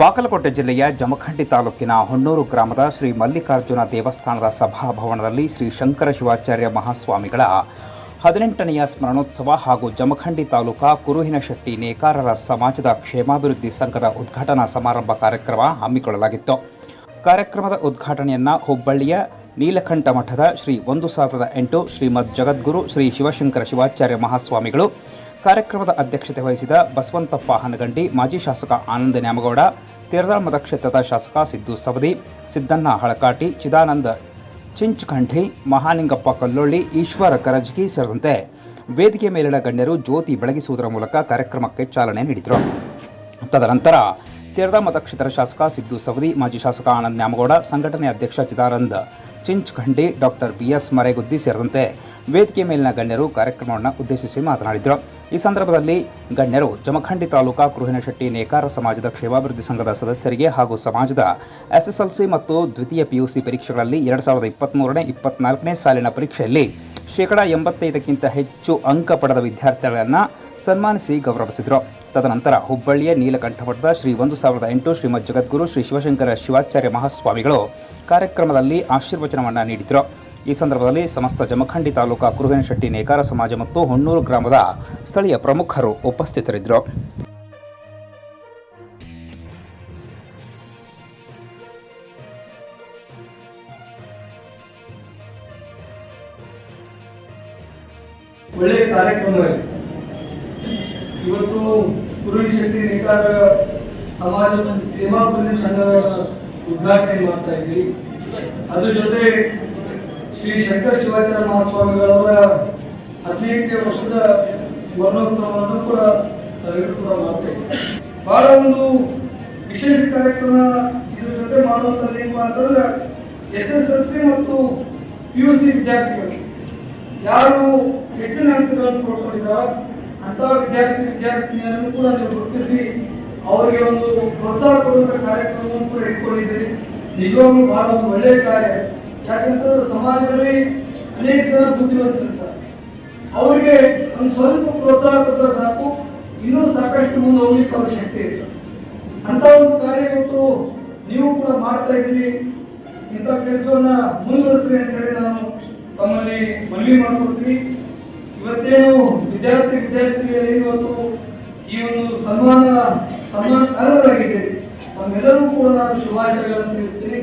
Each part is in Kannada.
ಬಾಗಲಕೋಟೆ ಜಿಲ್ಲೆಯ ಜಮಖಂಡಿ ತಾಲೂಕಿನ ಹೊನ್ನೂರು ಗ್ರಾಮದ ಶ್ರೀ ಮಲ್ಲಿಕಾರ್ಜುನ ದೇವಸ್ಥಾನದ ಸಭಾಭವನದಲ್ಲಿ ಶ್ರೀ ಶಂಕರ ಶಿವಾಚಾರ್ಯ ಮಹಾಸ್ವಾಮಿಗಳ ಹದಿನೆಂಟನೆಯ ಸ್ಮರಣೋತ್ಸವ ಹಾಗೂ ಜಮಖಂಡಿ ತಾಲೂಕಾ ಕುರುಹಿನಶೆಟ್ಟಿ ನೇಕಾರರ ಸಮಾಜದ ಕ್ಷೇಮಾಭಿವೃದ್ಧಿ ಸಂಘದ ಉದ್ಘಾಟನಾ ಸಮಾರಂಭ ಕಾರ್ಯಕ್ರಮ ಹಮ್ಮಿಕೊಳ್ಳಲಾಗಿತ್ತು. ಕಾರ್ಯಕ್ರಮದ ಉದ್ಘಾಟನೆಯನ್ನ ಹುಬ್ಬಳ್ಳಿಯ ನೀಲಕಂಠ ಮಠದ ಶ್ರೀ ಒಂದು ಸಾವಿರದ ಎಂಟು ಶ್ರೀಮದ್ ಜಗದ್ಗುರು ಶ್ರೀ ಶಿವಶಂಕರ ಶಿವಾಚಾರ್ಯ ಮಹಾಸ್ವಾಮಿಗಳು ಕಾರ್ಯಕ್ರಮದ ಅಧ್ಯಕ್ಷತೆ ವಹಿಸಿದ ಬಸವಂತಪ್ಪ ಹನಗಂಡಿ, ಮಾಜಿ ಶಾಸಕ ಆನಂದ ನ್ಯಾಮಗೌಡ, ತೇರದಾಳ್ ಕ್ಷೇತ್ರದ ಶಾಸಕ ಸಿದ್ದು ಸವದಿ, ಸಿದ್ದಣ್ಣ ಹಳಕಾಟಿ, ಚಿದಾನಂದ ಚಿಂಚ್ಕಂಠಿ ಮಹಾಲಿಂಗಪ್ಪ ಕಲ್ಲೊಳ್ಳಿ, ಈಶ್ವರ ಕರಜ್ಗಿ ಸೇರಿದಂತೆ ವೇದಿಕೆ ಮೇಲಿನ ಗಣ್ಯರು ಜ್ಯೋತಿ ಬೆಳಗಿಸುವುದರ ಮೂಲಕ ಕಾರ್ಯಕ್ರಮಕ್ಕೆ ಚಾಲನೆ ನೀಡಿದರು. ತದನಂತರ ತೇರದಾ ಮತಕ್ಷೇತ್ರ ಶಾಸಕ ಸಿದ್ದು ಸವದಿ, ಮಾಜಿ ಶಾಸಕ ಆನಂದ್ ನ್ಯಾಮಗೌಡ ಸಂಘಟನೆ ಅಧ್ಯಕ್ಷ ಚಿದಾನಂದ್ ಚಿಂಚ್ಖಂಡಿ ಡಾಕ್ಟರ್ ಬಿಎಸ್ ಮರೇಗುದ್ದಿ ಸೇರಿದಂತೆ ವೇದಿಕೆ ಮೇಲಿನ ಗಣ್ಯರು ಕಾರ್ಯಕ್ರಮವನ್ನು ಉದ್ದೇಶಿಸಿ ಮಾತನಾಡಿದರು. ಈ ಸಂದರ್ಭದಲ್ಲಿ ಗಣ್ಯರು ಜಮಖಂಡಿ ತಾಲೂಕಾ ಕುರುಹಿನಶೆಟ್ಟಿ ನೇಕಾರ ಸಮಾಜದ ಕ್ಷೇಮಾಭಿವೃದ್ಧಿ ಸಂಘದ ಸದಸ್ಯರಿಗೆ ಹಾಗೂ ಸಮಾಜದ ಎಸ್ಎಸ್ಎಲ್ಸಿ ಮತ್ತು ದ್ವಿತೀಯ ಪಿಯುಸಿ ಪರೀಕ್ಷೆಗಳಲ್ಲಿ ಎರಡು ಸಾವಿರದ ಇಪ್ಪತ್ತ್ಮೂರನೇ ಇಪ್ಪತ್ನಾಲ್ಕನೇ ಸಾಲಿನ ಪರೀಕ್ಷೆಯಲ್ಲಿ ಶೇಕಡಾ ಎಂಬತ್ತೈದಕ್ಕಿಂತ ಹೆಚ್ಚು ಅಂಕ ಪಡೆದ ವಿದ್ಯಾರ್ಥಿಗಳನ್ನು ಸನ್ಮಾನಿಸಿ ಗೌರವಿಸಿದರು. ತದನಂತರ ಹುಬ್ಬಳ್ಳಿಯ ನೀಲಕಂಠಮಠದ ಶ್ರೀ ಒಂದು ಸಾವಿರದ ಎಂಟು ಶ್ರೀಮದ್ ಜಗದ್ಗುರು ಶ್ರೀ ಶಿವಶಂಕರ ಶಿವಾಚಾರ್ಯ ಮಹಾಸ್ವಾಮಿಗಳು ಕಾರ್ಯಕ್ರಮದಲ್ಲಿ ಆಶೀರ್ವಚನವನ್ನು ನೀಡಿದರು. ಈ ಸಂದರ್ಭದಲ್ಲಿ ಸಮಸ್ತ ಜಮಖಂಡಿ ತಾಲೂಕಾ ಕುರುಗನಶೆಟ್ಟಿ ನೇಕಾರ ಸಮಾಜ ಮತ್ತು ಹೊನ್ನೂರು ಗ್ರಾಮದ ಸ್ಥಳೀಯ ಪ್ರಮುಖರು ಉಪಸ್ಥಿತರಿದ್ದರು. ಒಳ್ಳೆಯ ಕಾರ್ಯಕ್ರಮವಾಗಿತ್ತು ಇವತ್ತು ಕುರುಡಿ ಶೆಟ್ಟಿ ನೇಕಾರ ಸಮಾಜ ಸೇವಾ ಕ್ಷೇಮಾಭಿವೃದ್ಧಿ ಸಂಘದ ಉದ್ಘಾಟನೆ ಮಾಡ್ತಾ ಇದ್ವಿ. ಅದ್ರ ಜೊತೆ ಶ್ರೀ ಶಂಕರ್ ಶಿವಾಚಾರ್ಯ ಮಹಾಸ್ವಾಮಿಗಳವರ ಹದಿನೆಂಟನೇ ವರ್ಷದ ಸ್ಮರಣೋತ್ಸವವನ್ನು ಕೂಡ ಕೂಡ ಮಾಡ್ತಾ ಇದ್ವಿ. ಬಹಳ ಒಂದು ವಿಶೇಷ ಕಾರ್ಯಕ್ರಮ ಇದ್ರ ಜೊತೆ ಮಾಡುವಂಥದ್ದು ಏನು ಅಂತಂದ್ರೆ ಎಸ್ ಎಸ್ ಎಲ್ ಸಿ ಮತ್ತು ಪಿ ಯು ಸಿ ವಿದ್ಯಾರ್ಥಿಗಳು. ಯಾರು ಹೆಚ್ಚಿನ ಅಂಕಗಳನ್ನು ಪಡ್ಕೊಂಡಿದ್ದಾರೋ ಅಂತ ವಿದ್ಯಾರ್ಥಿ ವಿದ್ಯಾರ್ಥಿನಿಯರನ್ನು ಕೂಡ ನೀವು ಗುರುತಿಸಿ ಅವರಿಗೆ ಒಂದು ಪ್ರೋತ್ಸಾಹ ಕೊಡುವಂತ ಕಾರ್ಯಕ್ರಮವನ್ನು ಕೂಡ ಇಟ್ಕೊಂಡಿದ್ದೀರಿ ನಿಜವಾಗ್ಲೂ ಬಹಳ ಒಂದು ಒಳ್ಳೆಯ ಕಾರ್ಯ. ಯಾಕಂತಂದ್ರೆ ಸಮಾಜದಲ್ಲಿ ಅನೇಕ ಜನ ಬುದ್ಧಿವಂತರಿರ್ತಾರೆ ಅವರಿಗೆ ಒಂದು ಸ್ವಲ್ಪ ಪ್ರೋತ್ಸಾಹ ಕೊಟ್ಟರೆ ಸಾಕು, ಇನ್ನೂ ಸಾಕಷ್ಟು ಮುಂದೆ ಹೋಗ್ಲಿಕ್ಕೆ ಅವ್ರ ಶಕ್ತಿ ಇರ್ತದೆ ಅಂತ ಒಂದು ಕಾರ್ಯ ಇವತ್ತು ನೀವು ಕೂಡ ಮಾಡ್ತಾ ಇದ್ದೀರಿ. ಇಂಥ ಕೆಲಸವನ್ನ ಮುಂದುವರಿಸ್ರಿ ಅಂತ ಹೇಳಿ ನಾನು ತಮ್ಮಲ್ಲಿ ಮನವಿ ಮಾಡ್ಕೊಡ್ತೀನಿ ಇವತ್ತೇನು ವಿದ್ಯಾರ್ಥಿ ವಿದ್ಯಾರ್ಥಿಗಳಲ್ಲಿ ಇವತ್ತು ಈ ಒಂದು ಸನ್ಮಾನ ಸನ್ಮಾನ ಅರ್ಹರಾಗಿದೆ ತಮ್ಮೆಲ್ಲರೂ ಕೂಡ ನಾನು ಶುಭಾಶಯಗಳನ್ನು ತಿಳಿಸ್ತೀನಿ.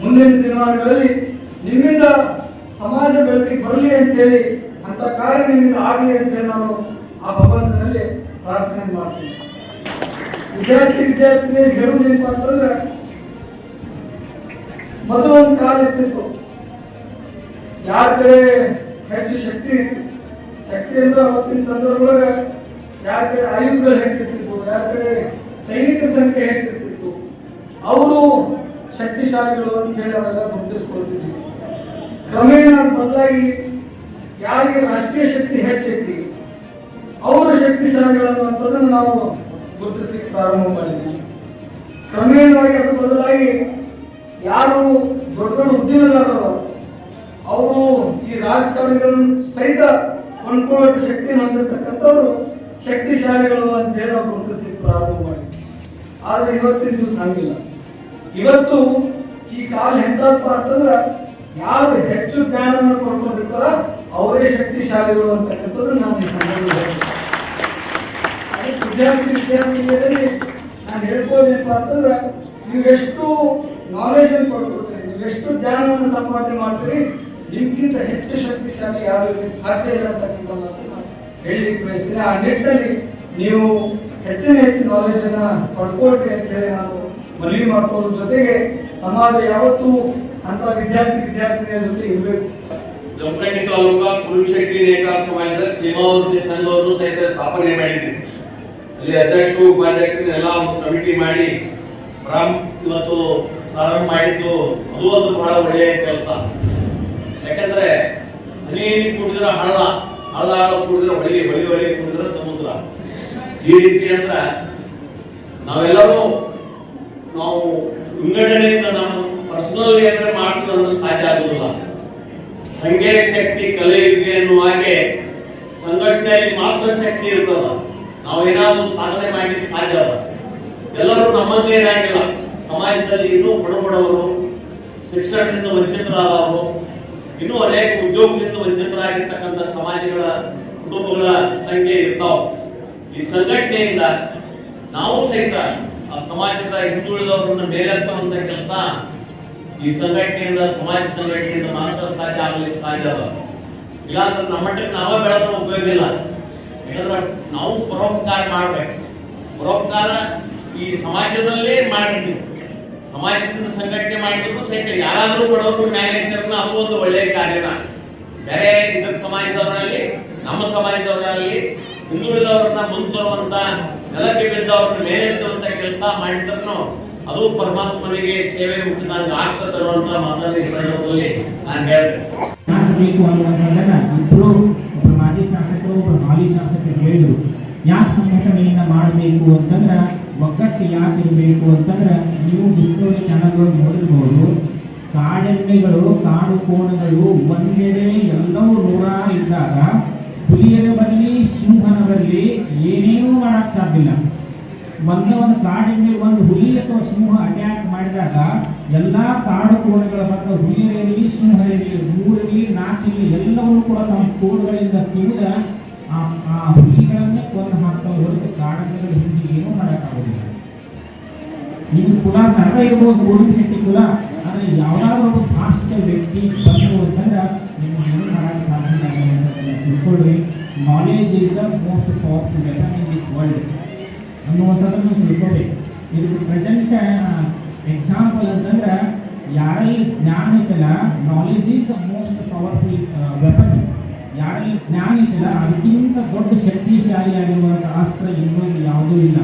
ಮುಂದಿನ ದಿನಮಾನಗಳಲ್ಲಿ ನಿಮ್ಮಿಂದ ಸಮಾಜ ಬೆಳಕಿಗೆ ಬರಲಿ ಅಂತೇಳಿ ಅಂತ ಕಾರ್ಯ ನಿಮ್ಮಿಂದ ಆಗಲಿ ಅಂತೇಳಿ ನಾನು ಆ ಭಗವಂತನಲ್ಲಿ ಪ್ರಾರ್ಥನೆ ಮಾಡ್ತೀನಿ. ವಿದ್ಯಾರ್ಥಿ ವಿದ್ಯಾರ್ಥಿನಿಯರಿಗೆ ಹೇಳುವುದೇನಪ್ಪ ಅಂತಂದ್ರೆ ಮೊದಲು ಒಂದು ಕಾಲ ಇರ್ತಿತ್ತು. ಯಾರ ಕಡೆ ಹೆಚ್ಚು ಶಕ್ತಿ ಇತ್ತು ಶಕ್ತಿ ಅಂದ್ರೆ ಅವತ್ತಿನ ಸಂದರ್ಭದೊಳಗೆ ಯಾರ ಕಡೆ ಆಯುಧಗಳು ಹೆಚ್ಚುತ್ತಿತ್ತು ಯಾರ ಕಡೆ ಸೈನಿಕ ಸಂಖ್ಯೆ ಹೆಚ್ಚುತ್ತಿತ್ತು ಅವರು ಶಕ್ತಿಶಾಲಿಗಳು ಅಂತ ಹೇಳಿ ಅವರೆಲ್ಲ ಗುರುತಿಸ್ಕೊಳ್ತಿದ್ವಿ. ಕ್ರಮೇಣ ಬದಲಾಗಿ ಯಾರಿಗೆ ರಾಷ್ಟ್ರೀಯ ಶಕ್ತಿ ಹೆಚ್ಚೈತಿ, ಅವರು ಶಕ್ತಿಶಾಲಿಗಳು ಅನ್ನುವಂಥದ್ದನ್ನು ನಾವು ಗುರುತಿಸ್ಲಿಕ್ಕೆ ಪ್ರಾರಂಭ ಮಾಡಿದ್ವಿ. ಕ್ರಮೇಣವಾಗಿ ಅದು ಬದಲಾಗಿ ಯಾರು ದೊಡ್ಡ ದೊಡ್ಡ ಉದ್ಯಮದಾರರು ಅವರು ಈ ರಾಜಕಾರಣಿಗಳನ್ನು ಸಹಿತ ಕೊಂಡ್ಕೊಳ್ಳೋಕೆ ಶಕ್ತಿ ಹೊಂದಿರತಕ್ಕಂಥವ್ರು ಶಕ್ತಿಶಾಲಿಗಳು ಅಂತ ಹೇಳಿ ನಾವು ಗುರುತಿಸ್ಲಿಕ್ಕೆ ಪ್ರಾರಂಭ ಮಾಡಿ ಆದ್ರೆ ಇವತ್ತಿನ ದಿವಸ ಹಂಗಿಲ್ಲ ಇವತ್ತು ಈ ಕಾಲ ಎಂತಪ್ಪ ಅಂತಂದ್ರೆ ಯಾರು ಹೆಚ್ಚು ಜ್ಞಾನವನ್ನು ಪಡ್ಕೊಂಡಿರ್ತಾರ ಅವರೇ ಶಕ್ತಿಶಾಲಿಗಳು ಅಂತಕ್ಕಂಥದ್ದು ನಾನು ಈ ಸಂದರ್ಭದಲ್ಲಿ. ವಿದ್ಯಾರ್ಥಿ ವಿದ್ಯಾರ್ಥಿಗಳಲ್ಲಿ ನಾನು ಹೇಳ್ಬೋದೇನಪ್ಪ ಅಂತಂದ್ರೆ ನೀವೆಷ್ಟು ಎಷ್ಟು ನಾಲೆಜ್ ಅನ್ನು ಪಡ್ಕೊಳ್ತೀರಿ ನೀವು ಎಷ್ಟು ಜ್ಞಾನವನ್ನು ಸಂಪಾದನೆ ಮಾಡ್ತೀರಿ, ನಿಮ್ಗಿಂತ ಹೆಚ್ಚು ಶಕ್ತಿಶಾಲಿ ಯಾರು ಸಾಧ್ಯ ಇಲ್ಲ ಅಂತಕ್ಕಂಥ ಮಾತು ಹೇಳಲಿಕ್ಕೆ ಬಯಸ್ತೀನಿ ಆ ನಿಟ್ಟಿನಲ್ಲಿ ನೀವು ಹೆಚ್ಚಿನ ಹೆಚ್ಚು ನಾಲೆಜನ್ನು ಪಡ್ಕೊಳ್ರಿ ಅಂತ ಹೇಳಿ ನಾನು ಮನವಿ ಮಾಡ್ಕೊಳ್ಳೋದ್ರ ಜೊತೆಗೆ ಸಮಾಜ ಯಾವತ್ತೂ ಅಂತ ವಿದ್ಯಾರ್ಥಿ ವಿದ್ಯಾರ್ಥಿನಿಯರ ಜೊತೆ ಇರಬೇಕು. ಜಮಖಂಡಿ ತಾಲೂಕಾ ಕುರುಶೆಟ್ಟಿ ರೇಖಾ ಸಮಾಜದ ಕ್ಷೇಮಾಭಿವೃದ್ಧಿ ಸಂಘವನ್ನು ಸಹಿತ ಸ್ಥಾಪನೆ ಮಾಡಿದ್ವಿ. ಅಲ್ಲಿ ಅಧ್ಯಕ್ಷರು, ಉಪಾಧ್ಯಕ್ಷರು ಎಲ್ಲ ಒಂದು ಕಮಿಟಿ ಮಾಡಿ ಪ್ರಾರಂಭ ಇವತ್ತು ಪ್ರಾರಂಭ ಮಾಡಿದ್ದು ಅದು ಒಂದು ಬಹಳ ಒಳ್ಳೆಯ ಕೆಲಸ. ಯಾಕಂದ್ರೆ ಹನಿ ಕುಡಿದ್ರೆ ಹಳ್ಳ ಹಳ್ಳ ಕುಡಿದ್ರೆ ಹೊಳಿ ಹೊಳಿ ಹೊಳಿ ಕುಡಿದ್ರೆ ಸಮುದ್ರ. ಈ ರೀತಿ ಅಂತ ನಾವೆಲ್ಲರೂ ನಾವು ವಿಂಗಡಣೆಯಿಂದ ನಾವು ಪರ್ಸನಲ್ ಏನಾದ್ರೆ ಅಂದ್ರೆ ಸಾಧ್ಯ ಆಗುದಿಲ್ಲ. ಸಂಘ ಶಕ್ತಿ ಕಲೆ ಇದೆ ಎನ್ನುವ ಹಾಗೆ ಸಂಘಟನೆಯಲ್ಲಿ ಮಾತ್ರ ಶಕ್ತಿ ಇರ್ತದ. ನಾವು ಏನಾದ್ರೂ ಸಾಧನೆ ಮಾಡ್ಲಿಕ್ಕೆ ಸಾಧ್ಯ ಅದ ಎಲ್ಲರೂ ನಮ್ಮಂಗೆ ಇರಂಗಿಲ್ಲ ಸಮಾಜದಲ್ಲಿ ಇನ್ನೂ ಬಡಬಡವರು ಶಿಕ್ಷಣದಿಂದ ವಂಚಿತರಾದವರು ಇನ್ನೂ ಅನೇಕ ಉದ್ಯೋಗದಿಂದ ವಂಚಿತರಾಗಿರ್ತಕ್ಕಂಥ ಸಮಾಜಗಳ ಕುಟುಂಬಗಳ ಸಂಖ್ಯೆ ಇರ್ತಾವ. ಈ ಸಂಘಟನೆಯಿಂದ ನಾವು ಸಹಿತ ಆ ಸಮಾಜದ ಹಿಂದುಳಿದವರನ್ನ ಮೇಲೆತ್ತುವಂತ ಕೆಲಸ ಈ ಸಂಘಟನೆಯಿಂದ, ಸಮಾಜ ಸಂಘಟನೆಯಿಂದ ಮಾತ್ರ ಸಾಧ್ಯ ಆಗಲಿ ಸಾಧ್ಯ ಅದ. ಇಲ್ಲಾಂದ್ರೆ ನಮ್ಮ ಮಟ್ಟಕ್ಕೆ ನಾವೇ ಬೆಳೆದ್ರೆ ಉಪಯೋಗ ಇಲ್ಲ. ಯಾಕಂದ್ರೆ ನಾವು ಪರೋಪಕಾರ ಮಾಡ್ಬೇಕು. ಪರೋಪಕಾರ ಈ ಸಮಾಜದಲ್ಲೇ ಮಾಡಿ ಸಮಾಜದಿಂದ ಸಂಘಟನೆ ಮಾಡಿದ್ರು ಸಹಿತ ಯಾರಾದರೂ ಬಡವರು ಇರ್ತಾರಲ್ಲ ಅದು ಒಂದು ಒಳ್ಳೆಯ ಕಾರ್ಯನ ಬೇರೆ ಇದ್ದ ಸಮಾಜದವರಾಗಲಿ, ನಮ್ಮ ಸಮಾಜದವರಲ್ಲಿ ಹಿಂದುಳಿದವ್ರನ್ನ ಮುಂದುವರುವಂತ ನೆಲಕ್ಕೆ ಬಿದ್ದವ್ರನ್ನ ಮೇಲೆ ಎತ್ತುವಂತ ಕೆಲಸ ಮಾಡಿದ್ರು ಅದು ಪರಮಾತ್ಮನಿಗೆ ಸೇವೆ ಮುಟ್ಟಿದಂಗ ಆಗ್ತದೆ ಅನ್ನುವಂತ ಮಾತನ್ನ ಸಂದರ್ಭದಲ್ಲಿ ನಾನು ಹೇಳ್ತೇನೆ ಯಾಕೆ ಸಂಘಟನೆಯನ್ನ ಮಾಡಬೇಕು ಅಂತಂದ್ರೆ ಒಗ್ಗಟ್ಟು ಯಾಕೆ ಇರಬೇಕು ಅಂತಂದ್ರೆ ನೀವು ಡಿಸ್ಕವರಿ ಚಾನಲ್ಗಳು ನೋಡಿರ್ಬೋದು ಕಾಡೆಮ್ಮೆಗಳು, ಕಾಡು ಕೋಣಗಳು ಒಂದೆಡೆ ಎಲ್ಲವೂ ನೂರಾರು ಇದ್ದಾಗ ಹುಲಿಯರ ಬರಲಿ ಸಿಂಹನ ಬರಲಿ ಏನೇನೂ ಮಾಡಕ್ಕೆ ಸಾಧ್ಯ ಒಂದ ಒಂದು ಕಾಡೆಮ್ಮೆ, ಒಂದು ಹುಲಿ ಅಥವಾ ಸಿಂಹ ಅಟ್ಯಾಕ್ ಮಾಡಿದಾಗ ಎಲ್ಲಾ ಕಾಡು ಕೋಣಗಳ ಮತ್ತು ಹುಲಿಯರಲ್ಲಿ ಸಿಂಹ ಇರಲಿ ಮೂರಿರಲಿ ನಾಲ್ಕಿರಲಿ ಎಲ್ಲವೂ ಕೂಡ ತಮ್ಮ ಕೋಣಗಳಿಂದ ತಿಳಿದ ಕೊಂದು ಕಾರಣಗಳ ಹಿಂದೆ ಏನೂ ಮಾಡೋಕ್ಕಾಗೋದಿಲ್ಲ. ಇದು ಕುಲ ಸರ್ವ ಇರ್ಬೋದು ಸಿಟಿ ಕುಲ. ಆದರೆ ಯಾವ್ದಾದ್ರು ಒಬ್ಬ ಫಾಸ್ಟ್ ವ್ಯಕ್ತಿ ಬಂದು ಅಂತಂದ್ರೆ ನಿಮ್ಗೆ ಏನು ಮಾಡೋಕ್ಕೆ ಸಾಧ್ಯ ತಿಳ್ಕೊಳ್ಳಿ knowledge is the most powerful weapon in this world ಅನ್ನುವಂಥದ್ದನ್ನು ನೀವು ತಿಳ್ಕೊಬೇಕು ಇದಕ್ಕೆ ಪ್ರೆಸೆಂಟ್ ಎಕ್ಸಾಂಪಲ್ ಅಂತಂದ್ರೆ, ಯಾರಲ್ಲಿ ಜ್ಞಾನ ಐತಲ್ಲ knowledge is the most powerful weapon ಯಾರಲ್ಲಿ ಜ್ಞಾನ ಇದೆಯಲ್ಲ ಅದಕ್ಕಿಂತ ದೊಡ್ಡ ಶಕ್ತಿಶಾಲಿಯಾಗಿರುವಂಥ ಅಸ್ತ್ರ ಇನ್ನೊಂದು ಯಾವುದೂ ಇಲ್ಲ.